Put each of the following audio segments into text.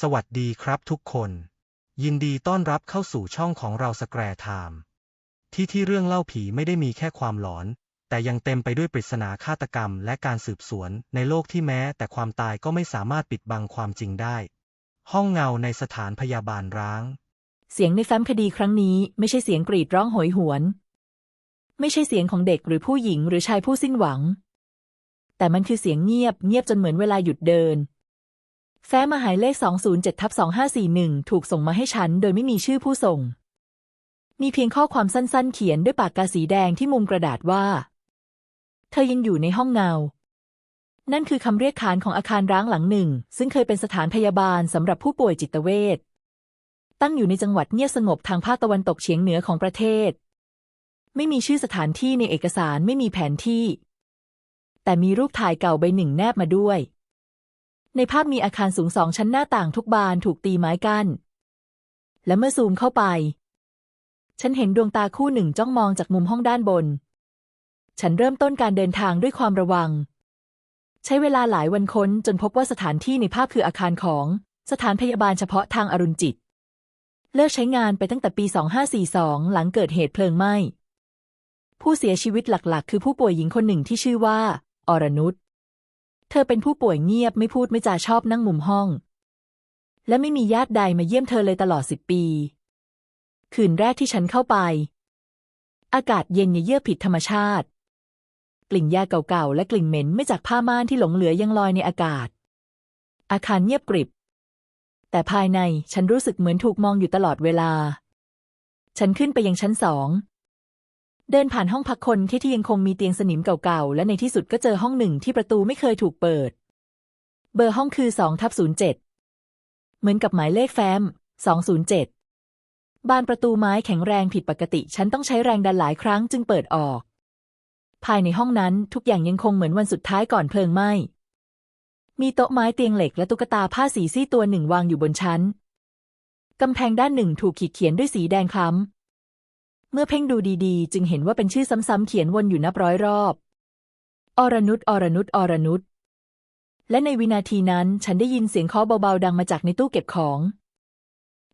สวัสดีครับทุกคน ยินดีต้อนรับเข้าสู่ช่องของเราสแกร์ไทม์ที่ที่เรื่องเล่าผีไม่ได้มีแค่ความหลอน แต่ยังเต็มไปด้วยปริศนาฆาตกรรมและการสืบสวนในโลกที่แม้แต่ความตายก็ไม่สามารถปิดบังความจริงได้ ห้องเงาในสถานพยาบาลร้าง เสียงในแฟ้มคดีครั้งนี้ไม่ใช่เสียงกรีดร้องโหยหวน ไม่ใช่เสียงของเด็กหรือผู้หญิงหรือชายผู้สิ้นหวัง แต่มันคือเสียงเงียบเงียบจนเหมือนเวลาหยุดเดิน แฟ้มมาหายเลข 207ทับ2541 ถูกส่งมาให้ฉันโดยไม่มีชื่อผู้ส่ง มีเพียงข้อความสั้นๆ เขียนด้วยปากกาสีแดงที่มุมกระดาษว่า เธอยังอยู่ในห้องเงา นั่นคือคำเรียกขานของอาคารร้างหลังหนึ่ง ซึ่งเคยเป็นสถานพยาบาลสำหรับผู้ป่วยจิตเวช ตั้งอยู่ในจังหวัดเงียบสงบทางภาคตะวันตกเฉียงเหนือของประเทศ ไม่มีชื่อสถานที่ในเอกสารไม่มีแผนที่ แต่มีรูปถ่ายเก่าใบหนึ่งแนบมาด้วย ในภาพมีอาคารสูงสองชั้นหน้าต่างทุกบานถูกตีไม้กั้น และเมื่อซูมเข้าไป ฉันเห็นดวงตาคู่หนึ่งจ้องมองจากมุมห้องด้านบน ฉันเริ่มต้นการเดินทางด้วยความระวัง ใช้เวลาหลายวันค้นจนพบว่าสถานที่ในภาพคืออาคารของสถานพยาบาลเฉพาะทางอรุณจิต เลิกใช้งานไปตั้งแต่ปี 2542 หลังเกิดเหตุเพลิงไหม้ ผู้เสียชีวิตหลักๆ คือผู้ป่วยหญิงคนหนึ่งที่ชื่อว่า อรนุช ธอเป็นผู้ป่วยเงียบไม่พูดไม่จาชอบนั่งมุมห้อง และไม่มีญาติใดมาเยี่ยมเธอเลยตลอดสิบปี คืนแรกที่ฉันเข้าไป อากาศเย็นเยือกผิดธรรมชาติ กลิ่นยาเก่าๆ และกลิ่นเหม็นไม่จากผ้าม่านที่หลงเหลือยังลอยในอากาศ อาคารเงียบกริบ แต่ภายในฉันรู้สึกเหมือนถูกมองอยู่ตลอดเวลา ฉันขึ้นไปยังชั้นสอง เดินผ่านห้องพักคนที่ที่ยังคงมีเตียงสนิมเก่าๆ และในที่สุดก็เจอห้องหนึ่งที่ประตูไม่เคยถูกเปิด เบอร์ห้องคือสองทับศูนย์เจ็ดเหมือนกับหมายเลขแฟ้มสองศูนย์เจ็ดบานประตูไม้แข็งแรงผิดปกติ ฉันต้องใช้แรงดันหลายครั้งจึงเปิดออก ภายในห้องนั้นทุกอย่างยังคงเหมือนวันสุดท้ายก่อนเพลิงไหม้ มีโต๊ะไม้เตียงเหล็กและตุ๊กตาผ้าสีซี่ตัวหนึ่งวางอยู่บนชั้น กำแพงด้านหนึ่งถูกขีดเขียนด้วยสีแดงคล้ำ เมื่อเพ่งดูดีๆ จึงเห็นว่าเป็นชื่อซ้ำๆเขียนวนอยู่นับร้อยรอบ อรนุชอรนุชอรนุชและในวินาทีนั้นฉันได้ยินเสียงเคาะเบาๆดังมาจากในตู้เก็บของ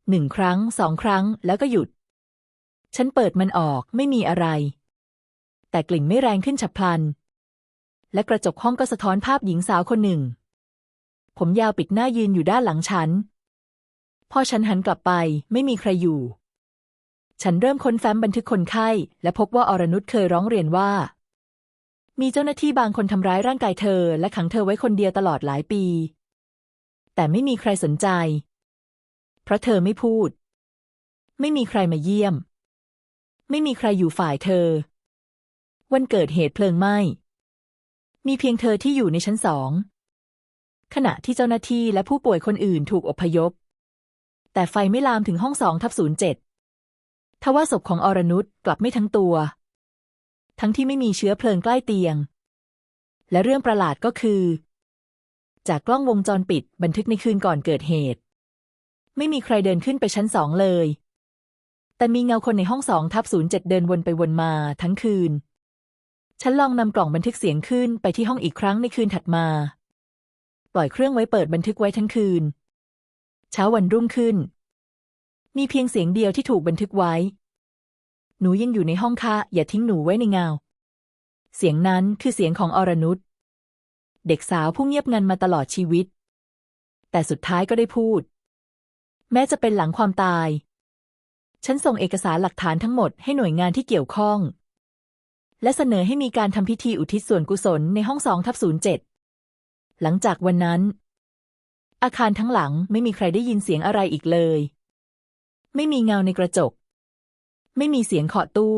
หนึ่งครั้งสองครั้งแล้วก็หยุด ฉันเปิดมันออกไม่มีอะไร แต่กลิ่นไม่แรงขึ้นฉับพลัน และกระจกห้องก็สะท้อนภาพหญิงสาวคนหนึ่ง ผมยาวปิดหน้ายืนอยู่ด้านหลังฉัน พอฉันหันกลับไปไม่มีใครอยู่ ฉันเริ่มค้นแฟ้มบันทึกคนไข้ และพบว่าอรนุชเคยร้องเรียนว่า มีเจ้าหน้าที่บางคนทำร้ายร่างกายเธอ และขังเธอไว้คนเดียวตลอดหลายปี แต่ไม่มีใครสนใจ เพราะเธอไม่พูด ไม่มีใครมาเยี่ยม ไม่มีใครอยู่ฝ่ายเธอ วันเกิดเหตุเพลิงไหม้ มีเพียงเธอที่อยู่ในชั้นสอง ขณะที่เจ้าหน้าที่และผู้ป่วยคนอื่นถูกอพยพ แต่ไฟไม่ลามถึงห้องสองทับศูนย์เจ็ด ทว่าศพของอรนุชกลับไม่ทั้งตัว ทั้งที่ไม่มีเชื้อเพลิงใกล้เตียง และเรื่องประหลาดก็คือ จากกล้องวงจรปิดบันทึกในคืนก่อนเกิดเหตุ ไม่มีใครเดินขึ้นไปชั้นสองเลย แต่มีเงาคนในห้องสองทับศูนย์เจ็ดเดินวนไปวนมาทั้งคืน ฉันลองนำกล่องบันทึกเสียงขึ้นไปที่ห้องอีกครั้งในคืนถัดมา ปล่อยเครื่องไว้เปิดบันทึกไว้ทั้งคืน เช้าวันรุ่งขึ้น มีเพียงเสียงเดียวที่ถูกบันทึกไว้ หนูยังอยู่ในห้องค่ะอย่าทิ้งหนูไว้ในเงา เสียงนั้นคือเสียงของอรนุชเด็กสาวผู้เงียบงันมาตลอดชีวิต แต่สุดท้ายก็ได้พูด แม้จะเป็นหลังความตาย ฉันส่งเอกสารหลักฐานทั้งหมดให้หน่วยงานที่เกี่ยวข้อง และเสนอให้มีการทำพิธีอุทิศส่วนกุศลในห้องสองทับศูนย์เจ็ดหลังจากวันนั้น อาคารทั้งหลังไม่มีใครได้ยินเสียงอะไรอีกเลย ไม่มีเงาในกระจก ไม่มีเสียงเคาะตู้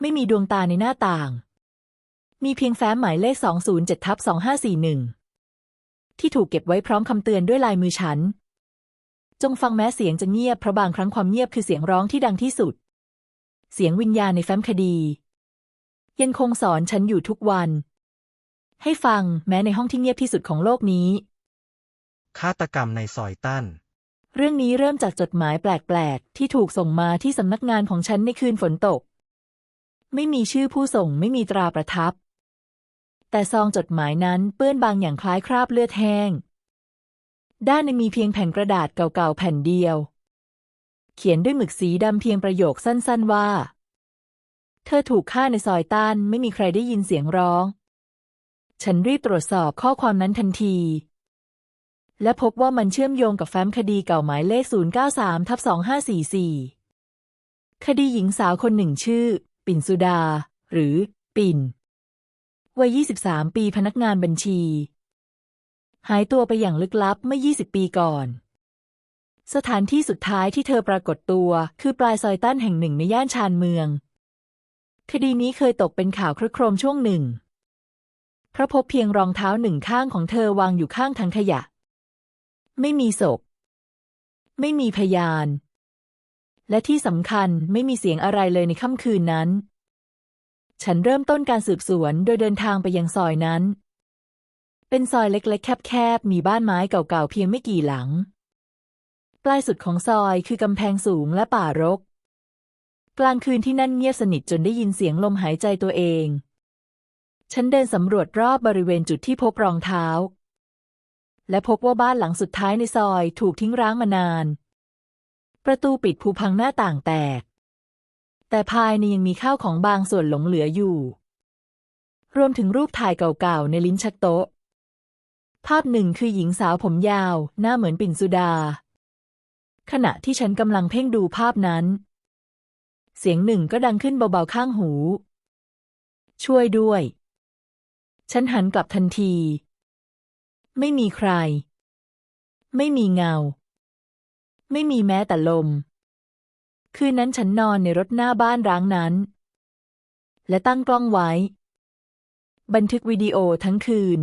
ไม่มีดวงตาในหน้าต่าง มีเพียงแฟ้มหมายเลข 207ทับ2541 ที่ถูกเก็บไว้พร้อมคำเตือนด้วยลายมือฉัน จงฟังแม้เสียงจะเงียบเพราะบางครั้งความเงียบคือเสียงร้องที่ดังที่สุด เสียงวิญญาณในแฟ้มคดี ยังคงสอนฉันอยู่ทุกวัน ให้ฟังแม้ในห้องที่เงียบที่สุดของโลกนี้ฆาตกรรมในซอยตั้น เรื่องนี้เริ่มจากจดหมายแปลกๆ ที่ถูกส่งมาที่สำนักงานของฉันในคืนฝนตก ไม่มีชื่อผู้ส่งไม่มีตราประทับ แต่ซองจดหมายนั้นเปื้อนบางอย่างคล้ายคราบเลือดแห้ง ด้านในมีเพียงแผ่นกระดาษเก่าๆแผ่นเดียว เขียนด้วยหมึกสีดำเพียงประโยคสั้นๆว่า เธอถูกฆ่าในซอยต้านไม่มีใครได้ยินเสียงร้อง ฉันรีบตรวจสอบข้อความนั้นทันที และพบว่ามันเชื่อมโยงกับแฟ้มคดีเก่าหมายเลข 093ทับ2544 คดีหญิงสาวคนหนึ่งชื่อ ปิ่นสุดา หรือ ปิ่น วัย 23 ปีพนักงานบัญชี หายตัวไปอย่างลึกลับเมื่อ 20 ปีก่อน สถานที่สุดท้ายที่เธอปรากฏตัว คือปลายซอยตั้นแห่งหนึ่งในย่านชานเมือง คดีนี้เคยตกเป็นข่าวครึกโครมช่วงหนึ่งเพราะพบเพียงรองเท้าหนึ่งข้างของเธอวางอยู่ข้างถังขยะ ไม่มีศพ ไม่มีพยาน และที่สำคัญไม่มีเสียงอะไรเลยในค่ำคืนนั้น ฉันเริ่มต้นการสืบสวนโดยเดินทางไปยังซอยนั้น เป็นซอยเล็กๆ แคบๆ มีบ้านไม้เก่าๆ เพียงไม่กี่หลัง ปลายสุดของซอยคือกำแพงสูงและป่ารก กลางคืนที่นั่นเงียบสนิทจนได้ยินเสียงลมหายใจตัวเองฉันเดินสำรวจรอบบริเวณจุดที่พบรองเท้า และพบว่าบ้านหลังสุดท้ายในซอยถูกทิ้งร้างมานาน ประตูปิดผุพังหน้าต่างแตก แต่ภายในยังมีข้าวของบางส่วนหลงเหลืออยู่ รวมถึงรูปถ่ายเก่าๆในลิ้นชักโต๊ะ ภาพหนึ่งคือหญิงสาวผมยาว หน้าเหมือนปิ่นสุดา ขณะที่ฉันกำลังเพ่งดูภาพนั้น เสียงหนึ่งก็ดังขึ้นเบาๆข้างหู ช่วยด้วย ฉันหันกลับทันที ไม่มีใคร ไม่มีเงา ไม่มีแม้แต่ลม คืนนั้นฉันนอนในรถหน้าบ้านร้างนั้น และตั้งกล้องไว้ บันทึกวิดีโอทั้งคืน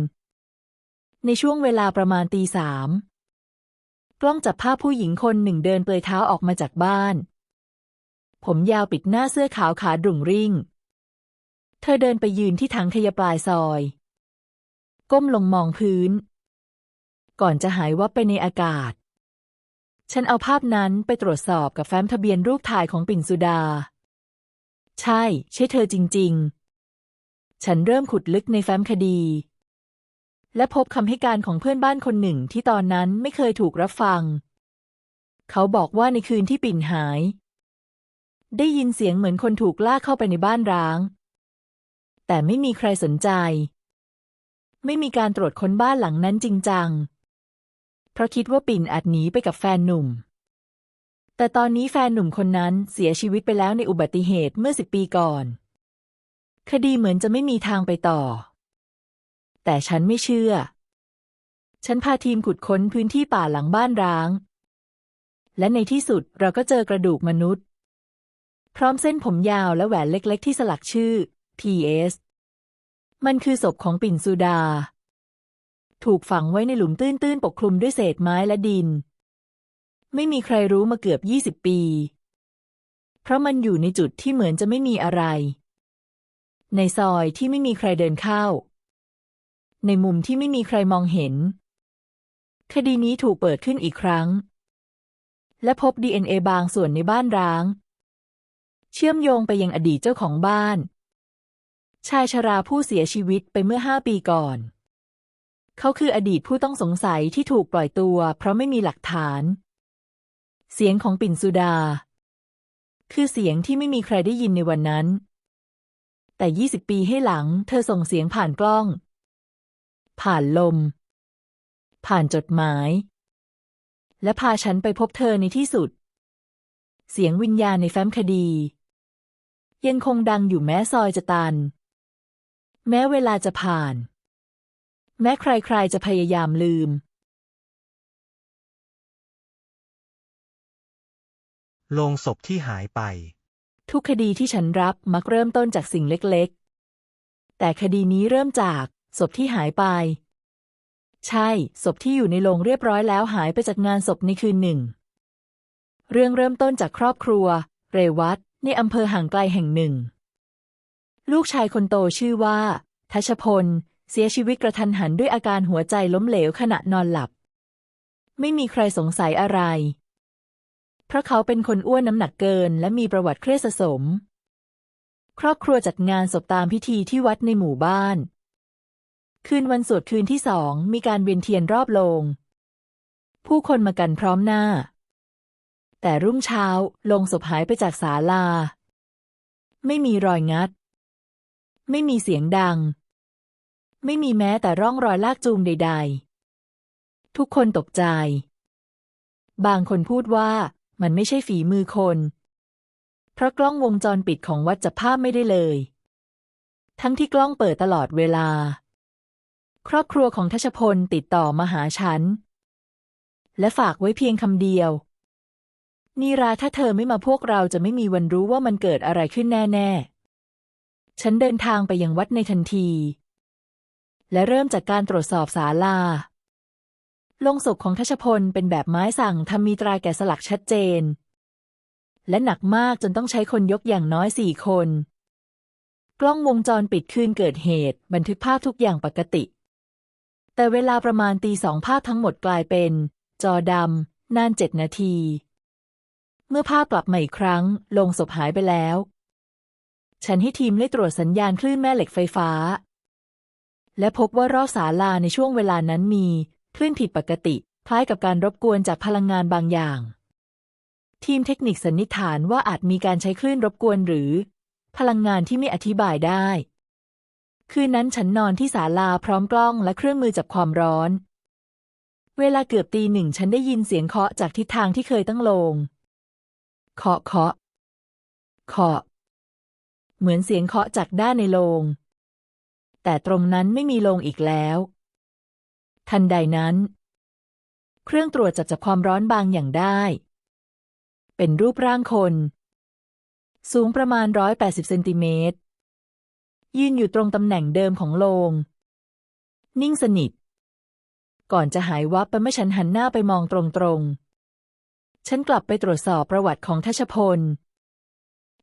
ในช่วงเวลาประมาณตีสามกล้องจับภาพผู้หญิงคนหนึ่งเดินเปลือยเท้าออกมาจากบ้าน ผมยาวปิดหน้าเสื้อขาวขาดุ่งริ่ง เธอเดินไปยืนที่ถังขยะปลายซอย ก้มลงมองพื้น ก่อนจะหายวับไปในอากาศ ฉันเอาภาพนั้นไปตรวจสอบกับแฟ้มทะเบียนรูปถ่ายของปิ่นสุดา ใช่ ใช่เธอจริง ๆ ฉันเริ่มขุดลึกในแฟ้มคดี และพบคำให้การของเพื่อนบ้านคนหนึ่งที่ตอนนั้นไม่เคยถูกรับฟัง เขาบอกว่าในคืนที่ปิ่นหาย ได้ยินเสียงเหมือนคนถูกลากเข้าไปในบ้านร้าง แต่ไม่มีใครสนใจไม่มีการตรวจค้นบ้านหลังนั้นจริงจัง เพราะคิดว่าปิ่นอาจหนีไปกับแฟนหนุ่ม แต่ตอนนี้แฟนหนุ่มคนนั้นเสียชีวิตไปแล้วในอุบัติเหตุเมื่อสิบปีก่อน คดีเหมือนจะไม่มีทางไปต่อ แต่ฉันไม่เชื่อ ฉันพาทีมขุดค้นพื้นที่ป่าหลังบ้านร้าง และในที่สุดเราก็เจอกระดูกมนุษย์ พร้อมเส้นผมยาวและแหวนเล็ก ๆ ที่สลักชื่อ P.S. มันคือศพของปิ่นสุดา ถูกฝังไว้ในหลุมตื้นๆ ปกคลุมด้วยเศษไม้และดิน ไม่มีใครรู้มาเกือบยี่สิบปี เพราะมันอยู่ในจุดที่เหมือนจะไม่มีอะไร ในซอยที่ไม่มีใครเดินเข้า ในมุมที่ไม่มีใครมองเห็น คดีนี้ถูกเปิดขึ้นอีกครั้ง และพบ DNA บางส่วนในบ้านร้าง เชื่อมโยงไปยังอดีตเจ้าของบ้าน ชายชราผู้เสียชีวิตไปเมื่อห้าปีก่อน เขาคืออดีตผู้ต้องสงสัยที่ถูกปล่อยตัว เพราะไม่มีหลักฐาน เสียงของปิ่นสุดา คือเสียงที่ไม่มีใครได้ยินในวันนั้น แต่ยี่สิบปีให้หลัง เธอส่งเสียงผ่านกล้อง ผ่านลม ผ่านจดหมาย และพาฉันไปพบเธอในที่สุด เสียงวิญญาณในแฟ้มคดี ยังคงดังอยู่แม้ซอยจะตัน แม้เวลาจะผ่าน แม้ใครๆจะพยายามลืม โลงศพที่หายไป ทุกคดีที่ฉันรับมักเริ่มต้นจากสิ่งเล็กๆ แต่คดีนี้เริ่มจากศพที่หายไป ใช่ ศพที่อยู่ในโรงเรียบร้อยแล้วหายไปจากงานศพในคืนหนึ่ง เรื่องเริ่มต้นจากครอบครัว เรวัตในอำเภอห่างไกลแห่งหนึ่ง ลูกชายคนโตชื่อว่าทัชพล เสียชีวิตกระทันหันด้วยอาการหัวใจล้มเหลวขณะนอนหลับ ไม่มีใครสงสัยอะไร เพราะเขาเป็นคนอ้วนน้ำหนักเกิน และมีประวัติเครียดสะสม ครอบครัวจัดงานศพตามพิธีที่วัดในหมู่บ้าน คืนวันสวดคืนที่สองมีการเวียนเทียนรอบโลง ผู้คนมากันพร้อมหน้า แต่รุ่งเช้าลงศพหายไปจากศาลา ไม่มีรอยงัด ไม่มีเสียงดัง ไม่มีแม้แต่ร่องรอยลากจูงใด ๆ ทุกคนตกใจ บางคนพูดว่ามันไม่ใช่ฝีมือคน เพราะกล้องวงจรปิดของวัดจับภาพไม่ได้เลย ทั้งที่กล้องเปิดตลอดเวลา ครอบครัวของทัชพลติดต่อมาหาฉัน และฝากไว้เพียงคำเดียวนีราถ้าเธอไม่มาพวกเราจะไม่มีวันรู้ว่ามันเกิดอะไรขึ้นแน่ ๆ ฉันเดินทางไปยังวัดในทันที และเริ่มจากการตรวจสอบศาลาลงศพของทัชพลเป็นแบบไม้สั่งทำมีตราแกะสลักชัดเจน และหนักมากจนต้องใช้คนยกอย่างน้อยสี่คน กล้องวงจรปิดคืนเกิดเหตุ บันทึกภาพทุกอย่างปกติ แต่เวลาประมาณตีสองภาพทั้งหมดกลายเป็น จอดำนานเจ็ดนาที เมื่อภาพกลับมาอีกครั้ง ลงศพหายไปแล้ว ฉันให้ทีมไล่ตรวจสัญญาณคลื่นแม่เหล็กไฟฟ้า และพบว่ารอบศาลาในช่วงเวลานั้นมีคลื่นผิดปกติ คล้ายกับการรบกวนจากพลังงานบางอย่าง ทีมเทคนิคสันนิษฐานว่าอาจมีการใช้คลื่นรบกวนหรือ พลังงานที่ไม่อธิบายได้ คืนนั้นฉันนอนที่ศาลาพร้อมกล้องและเครื่องมือจับความร้อน เวลาเกือบตีหนึ่งฉันได้ยินเสียงเคาะจากทิศทางที่เคยตั้งโลงเคาะเคาะเคาะเหมือนเสียงเคาะจากด้านในโลง แต่ตรงนั้นไม่มีโลงอีกแล้ว ทันใดนั้น เครื่องตรวจจับจับความร้อนบางอย่างได้ เป็นรูปร่างคน สูงประมาณร้อยแปดสิบเซนติเมตร ยืนอยู่ตรงตำแหน่งเดิมของโลง นิ่งสนิท ก่อนจะหายวับไปเมื่อฉันหันหน้าไปมองตรงๆ ฉันกลับไปตรวจสอบประวัติของทัชพล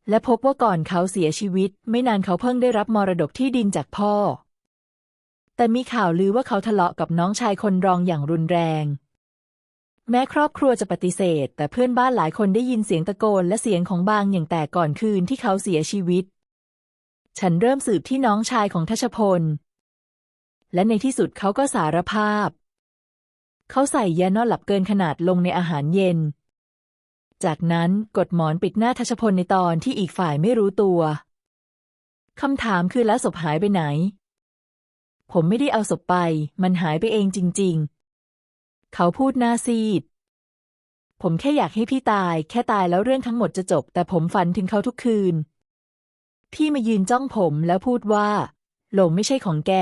และพบว่าก่อนเขาเสียชีวิต ไม่นานเขาเพิ่งได้รับมรดกที่ดินจากพ่อ แต่มีข่าวลือว่าเขาทะเลาะกับน้องชายคนรองอย่างรุนแรง แม้ครอบครัวจะปฏิเสธ แต่เพื่อนบ้านหลายคนได้ยินเสียงตะโกนและเสียงของบางอย่างแต่ก่อนคืนที่เขาเสียชีวิต ฉันเริ่มสืบที่น้องชายของทัชพล และในที่สุดเขาก็สารภาพ เขาใส่ยานอนหลับเกินขนาดลงในอาหารเย็น จากนั้นกดหมอนปิดหน้าทัชพลในตอนที่อีกฝ่ายไม่รู้ตัว คำถามคือแล้วศพหายไปไหน ผมไม่ได้เอาศพไป มันหายไปเองจริง ๆ เขาพูดหน้าซีด ผมแค่อยากให้พี่ตาย แค่ตายแล้วเรื่องทั้งหมดจะจบ แต่ผมฝันถึงเขาทุกคืน พี่มายืนจ้องผมแล้วพูดว่า หลงไม่ใช่ของแก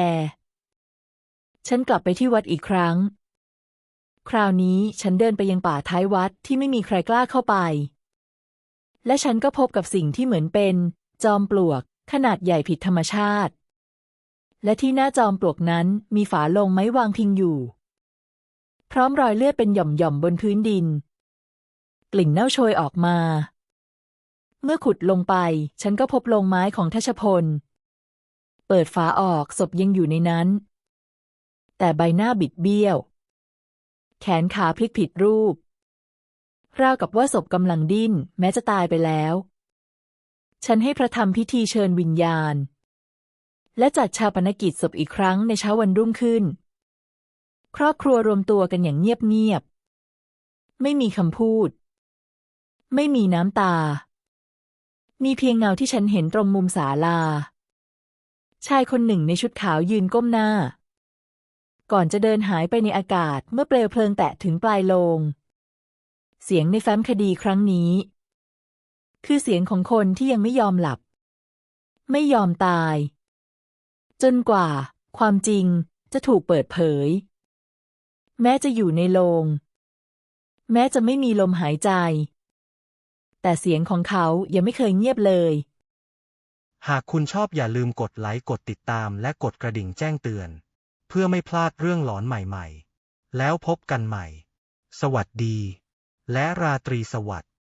ฉันกลับไปที่วัดอีกครั้ง คราวนี้ฉันเดินไปยังป่าท้ายวัดที่ไม่มีใครกล้าเข้าไป และฉันก็พบกับสิ่งที่เหมือนเป็น จอมปลวก ขนาดใหญ่ผิดธรรมชาติ และที่หน้าจอมปลวกนั้นมีฝาลงไม้วางพิงอยู่ พร้อมรอยเลือดเป็นหย่อมๆบนพื้นดิน กลิ่นเน่าโชยออกมา เมื่อขุดลงไปฉันก็พบลงไม้ของทัชพล เปิดฝาออกศพยังอยู่ในนั้น แต่ใบหน้าบิดเบี้ยว แขนขาพลิกผิดรูป ราวกับว่าศพกำลังดิ้น แม้จะตายไปแล้ว ฉันให้พระธรรมพิธีเชิญวิญญาณ และจัดชาปนกิจศพอีกครั้งในเช้าวันรุ่งขึ้น ครอบครัวรวมตัวกันอย่างเงียบๆ ไม่มีคำพูด ไม่มีน้ำตา มีเพียงเงาที่ฉันเห็นตรงมุมศาลา ชายคนหนึ่งในชุดขาวยืนก้มหน้า ก่อนจะเดินหายไปในอากาศเมื่อเปลวเพลิงแตะถึงปลายโลง เสียงในแฟ้มคดีครั้งนี้ คือเสียงของคนที่ยังไม่ยอมหลับ ไม่ยอมตาย จนกว่า ความจริงจะถูกเปิดเผย แม้จะอยู่ในโลง แม้จะไม่มีลมหายใจ แต่เสียงของเขายังไม่เคยเงียบเลย หากคุณชอบอย่าลืมกดไลค์ กดติดตาม และกดกระดิ่งแจ้งเตือน พื่อไม่พลาดเรื่องหลอนใหม่ๆ แล้วพบกันใหม่ สวัสดี และราตรีสวัสดิ์